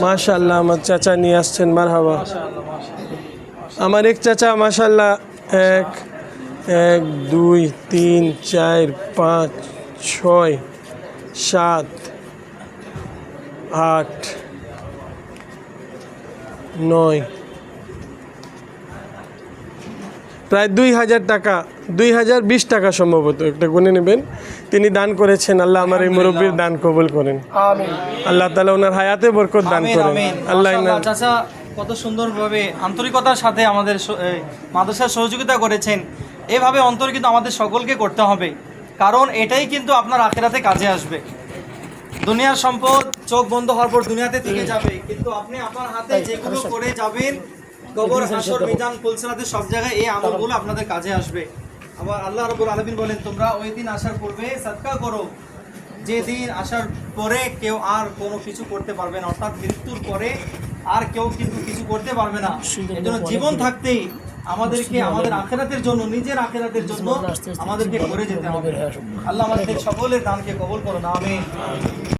মাশাল্লাহ আমার চাচা নিয়ে আসছেন মার হাবা আমার এক চাচা মাশাল্লাহ এক এক, দুই, তিন, চার, পাঁচ, ছয়, সাত, আট, নয় প্রায় দুই হাজার টাকা দুই হাজার বিশ টাকা সম্ভবত একটা গুনে নেবেন। তিনি দান করেছেন আল্লাহ আমার এই মুরব্বীর দান কবুল করেন। আল্লাহ তালা ওনার হায়াতে বরকত দান আমিন করেন। আল্লাহ কত সুন্দরভাবে আন্তরিকতার সাথে আমাদের মাদ্রাসার সহযোগিতা করেছেন। এভাবে অন্তর কিন্তু আমাদের সকলকে করতে হবে। কারণ এটাই কিন্তু আপনার আখেরাতে কাজে আসবে। দুনিয়ার সম্পদ চোখ বন্ধ হওয়ার পর দুনিয়াতে থেকে যাবে। কিন্তু আপনি আপনার হাতে যেগুলো করে যাবেন কবর হাসর মিজান ফুলসরাতে সব জায়গায় এই আমলগুলো আপনাদের কাজে আসবে। আবার আল্লাহ রাব্বুল আলামিন বলেন তোমরা ওই দিন আসার পূর্বে সদকা করো। যে দিন আসার পরে কেউ আর কোনো কিছু করতে পারবে না অর্থাৎ মৃত্যুর পরে আর কেউ কিন্তু কিছু করতে পারবে না। এজন্য জীবন থাকতেই আমাদেরকে আমাদের আখেরাতের জন্য নিজের আখেরাতের জন্য আমাদেরকে করে যেতে হবে। আল্লাহ আমাদের সকলের দানকে কবল করো না আমিন।